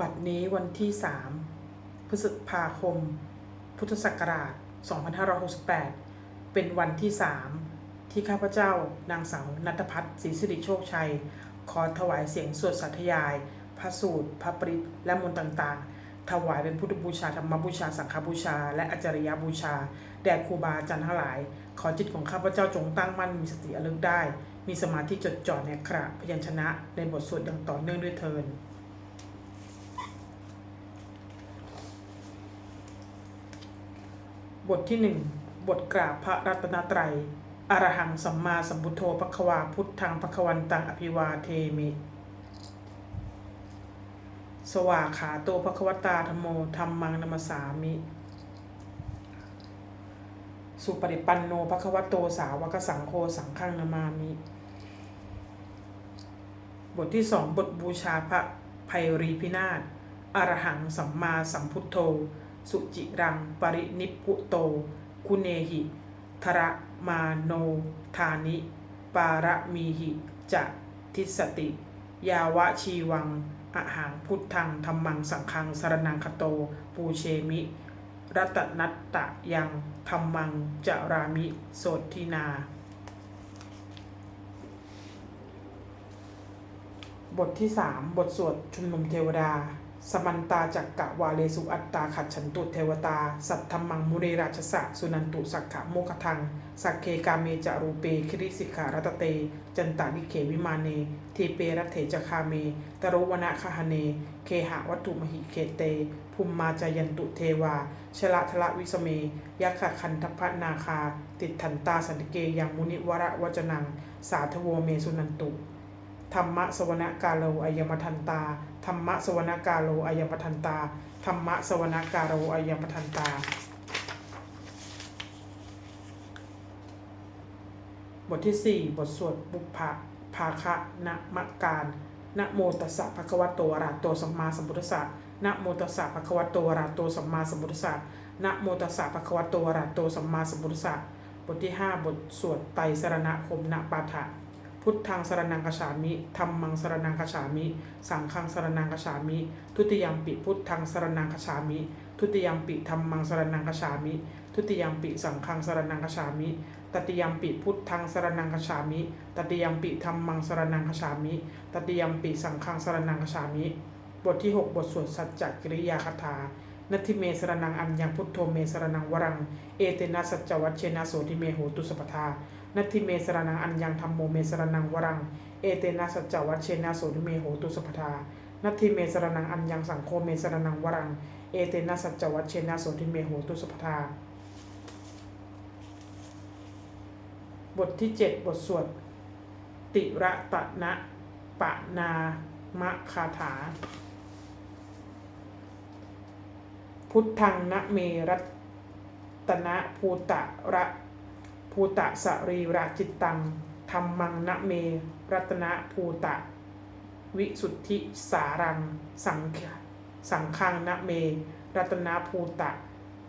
บัดนี้วันที่ 3 พฤษภาคม พุทธศักราช 2568 เป็นวันที่ 3 ที่ข้าพเจ้านางสาวนัทพัฒน์ศรีสิริโชคชัย ขอถวายเสียงสวดสัทยาย พระสูตร พระปริตและมนต์ต่างๆ ถวายเป็นพุทธบูชาธรรมบูชา สังฆบูชา และอจารยบูชา แด่ครูบาอาจารย์ทั้งหลาย ขอจิตของข้าพเจ้าจงตั้งมั่นมีสติระลึกได้ มีสมาธิจดจ่อในขณะพยัญชนะในบทสวดอย่างต่อเนื่องด้วยเทิน บทที่หนึ่งบทกราบพระรัตนตรัย อรหังสัมมาสัมพุทโธปะควาพุทธังปะควันตังอภิวาเทมิ สวากขาโตภควตาธรรมโมธรรมังนมสามิ สุปฏิปันโนภควโตสาวกสังโฆสังฆังนามามิ บทที่สองบทบูชาพระภัยรีพินาศอรหังสัมมาสัมพุทโธ สุจิรังปรินิพุโต คุเนหิทระมาโนธานิ ปารมีหิจะทิสติ ยาวะชีวังอาหังพุทธังธรรมังสังฆังสรนังคโต ปูเชมิ รัตนัตตะยังธรรมังจารามิโสทินา บทที่ 3 บทสวดชุมนุมเทวดา สมันตาจักกะวาเลสุอัตตาขัดฉันตุเทวตา สัทธมังมุเรราชสะสุนันตุสักขะโมคทัง สักเคกาเมจารูเปคริสิกขารัตเต จันตาลิเขวิมาเนเทเปรัตเถจคาเม ตรวนะคหเน เคหะวัตถุมหิเคเต ภูมิมาจายันตุเทวา ชละทละวิสเม ยักขคันทพนาคา ติดถันตาสันติเกยังมุนิวระวจนัง สาธโวเมสุนันตุ ธรรมะสวนกาโลอายมทันตา ธรรมะสวนกาโลอายมทันตา ธรรมะสวนกาโลอายมทันตา บทที่ 4 บทสวดบุพภาภาคะนะมะการนะโมตัสสะภะคะวะโตอะระหะโตสัมมาสัมพุทธัสสะนะโมตัสสะภะคะวะโตอะระหะโตสัมมาสัมพุทธัสสะนะโมตัสสะภะคะวะโตอะระหะโตสัมมาสัมพุทธัสสะบทที่ 5 บทสวดไตรสรณคมนะปาฐะ พุทธังสรนังคฉามิธรรมังสรนังคฉามิ สังฆังสรนังคฉามิ ทุติยมปิพุทธังสรนังคฉามิ ทุติยมปิธรรมังสรนังคฉามิ ทุติยมปิสังฆังสรนังคฉามิตติยมปิพุทธังสรนังคฉามิ ตติยมปิธรรมังสรนังคฉามิ ตติยมปิสังฆังสรนังคฉามิ บทที่ 6 บทสวดสัจจกิริยาคาถานัตถิเมสรนังอัญญังพุทโธเมสรนังวรัง เอเตนะสัจจวัชเชนะโสติเมโหตุสปทา นัตถิเมสรนังอัญญังธรรมโมเมสรนังวรัง เอเตนะสัจจวัชเชนะโสติเมโหตุสปทานัตถิเมสรนังอัญญังสังโฆเมสรนังวรัง เอเตนะสัจจวัชเชนะโสติเมโหตุสปทาบทที่ 7 บทสวด ติระตะนะปะนามะคาถา พุทธังนะเมรัตนะภูตะระ ภูตะสรีระจิตตังธรรมังนะเม รัตนะภูตะ วิสุทธิสารัง สังสังฆังนะเม รัตนะภูตะ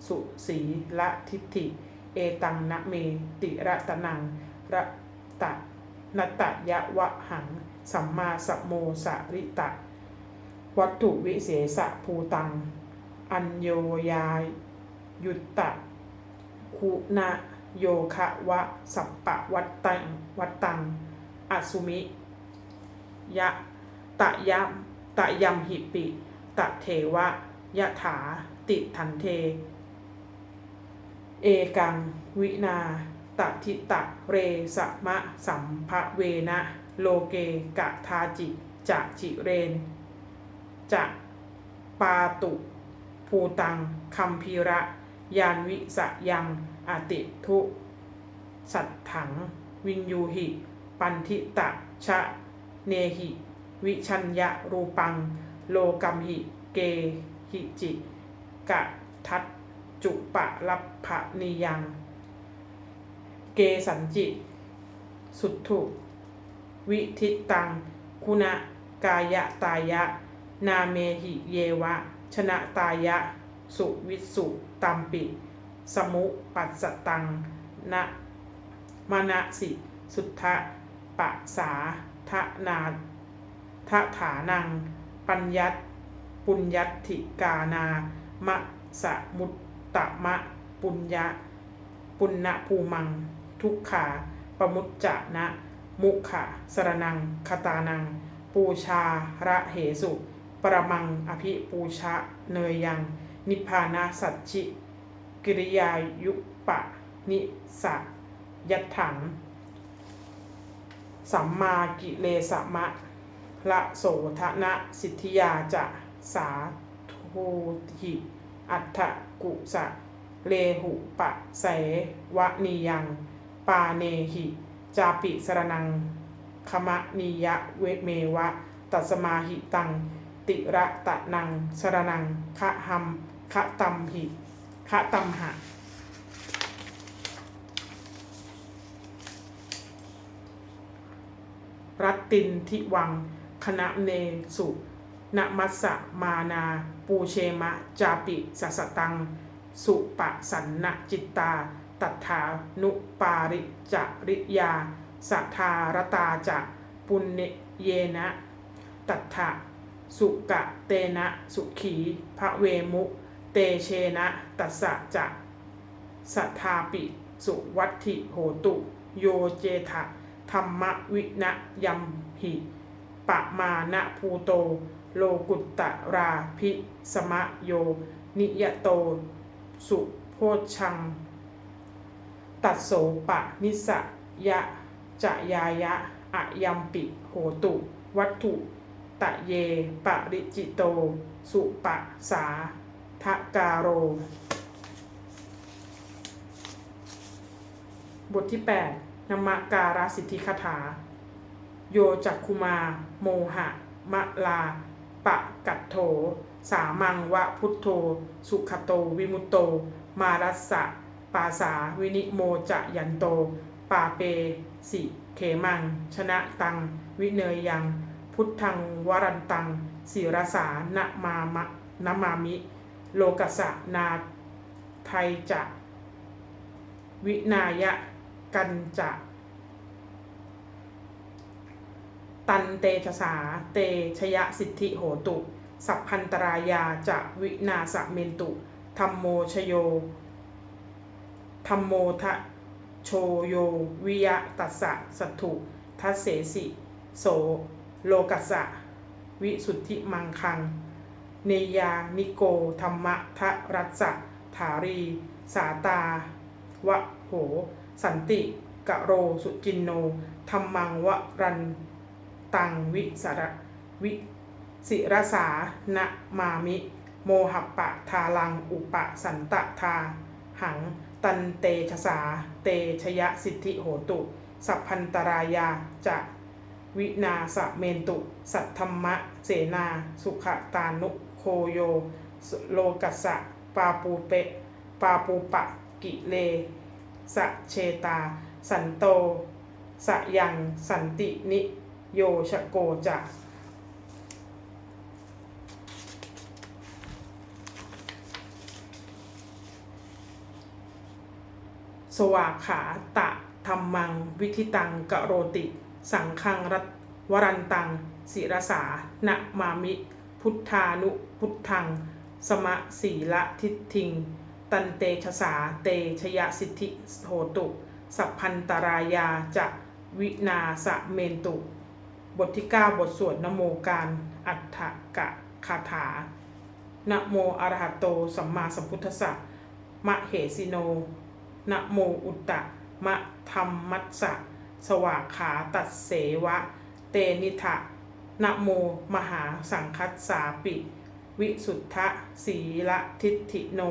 สุสีละทิฏฐิ เอตังนะเม ติระตนังระตะนตะยะวะหัง สัมมาสัมโมสริตะ วัตถุวิเศษะภูตัง อัญโยยาย ยุตตะ คุณะ โยคะวะ สัปปะวัตตังวัตตังอสุมิ ยะ ตะยะตะยำหิปิ ตะเทวะ ยะถา ติทันเท เอกัง วินาตะทิตะเรสะมะสัมภเวนะ โลเกกะทาจิจะจิเรน จะปาตุ ภูตังคัมพีระ ยานวิสะยัง อติทุ สัตถัง วินยูหิ ปันทิตะ ชะ เนหิ วิชัญญะรูปัง โลกัมหิ เกหิจิ กะทัตจุปะลัพพะนิยัง เกสันจิ สุทธุวิทิตัง คุณะกายะตายะ นาเมหิเยวะ ชนะตายะ สุวิสุตัมปิ สมุปัสสตังนะมณสิ สุทธะปะสาทะนาทะถานัง ปัญญัตปุญญัติกานามะสะมุตตะมะปุญญะ ปุณณภูมัง ทุกขาปมุจจะนะ มุขะสรนังคตานัง ปูชาระเหสุ ปรมังอภิปูชะเนยยัง นิพพานาสัจจิ กิริยายุปะนิสะยัตถัง สัมมากิเลสมะละโสทนะสิทธิยาจะสาทูหิอัฏฐกุสะเลหุปะเสวะนียัง ปาเนหิ จาปิสรนังคมะนียะเวเมวะ ตัสมาหิตัง ติระตะนังสรนังคะหัมคะตัมหิ คะตัมหะ รัตตินทิวัง คณะเนสุนมัสสะมานา ปูเชมะ จาปิสัสตัง สุปะสันนจิตตา ตัทธานุปาริจาริยาสัทารตาจะปุณเนเยนะ ตัทธะสุกะเตนะ สุขีพระเวมุ เตเชนะตัสสะจะสัทธาปิ สุวัตถิโหตุ โยเจทะธรรมวินะยัมหิปะมานะภูโต โลกุตตะราพิสมะโย นิยโต สุโพชัง ตัดโสปะนิสะยะจะยายะอะยัมปิโหตุ วัตถุ ตะเย ปะริจิโต สุปะสา ทะกาโร บทที่ 8นมการสิทธิคาถา โยจักคุมา โมหะ มะลา ปะกัตโถ สามังวะพุทโธ สุขโต วิมุตโต มารัสสะ ปาสาวินิโมจะยันโต ปาเป สิเขมัง ชนะตัง วิเนยยัง พุทธังวรันตังศิรสานะมามะนะมามิ โลกัสะนาไทยจะ วินายะกันจะ ตันเตชะสา เตชยสิทธิโหตุ สัพพันตรายาจะวินาสเมนตุธรรมโมชโยธรรมโมทะโชโยวิยะตัสสะสัตถุทัสเสสิ โส โลกัสสะ วิสุทธิมังคัง เนยานิโก ธรรมะทะรัสะถารี สาตาวะโห สันติกะโรสุจินโนธรรมังวะรันตังวิสระวิสิรสานะมามิ โมหปะทาลังอุปสันตะทา หัง ตันเตชะสา เตชยสิทธิโหตุ สัพพันตรายาจะวินาสะเมนตุ สัทธรรมะ เสนา สุขตานุ โคโย โลกัสะปาปูเปะปาปูปะกิเลสะเชตา สันโต สะยังสันตินิโยชโกจะสวากขาตะธรรมัง วิธิตังกะโรติ สังคังรัตวรันตัง ศิรสานะมามิ พุทธานุพุทธัง สมะสีละทิทิง ตันเตชะสาเตชยสิทธิโหตุ สัพพันตรายาจะวินาสะเมนตุ บทที่ 9 บทสวดนโมการอัฏฐกะคาถา นะโมอระหะโตสัมมาสัมพุทธัสสะมะเหสิโน นะโมอุตตะ มะธรรมัสสะ สวากขาตัดเสวะ เตนิทะ นะโมมหาสังคัสสาปิ วิสุทธะสีละทิฏฐิโน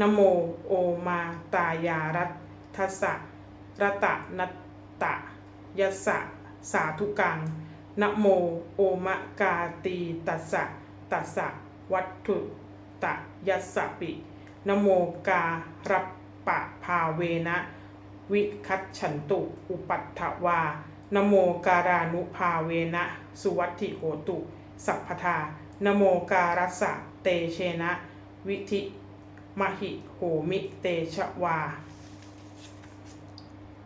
นะโมโอมาตายารัตทัสสะรตะนัตตะยัสสะสาธุกังนะโมโอมะกาตีตัสสะตัสสะวัตถุตะยัสสะปินะโมการัปปะภาเวนะวิคัตฉันตุ อุปัฏฐวานะโมการานุภาเวนะ สุวัติโหตุ สัพพทานโมการัสสะเตเชนะ วิธิมหิโหมิเตชะวา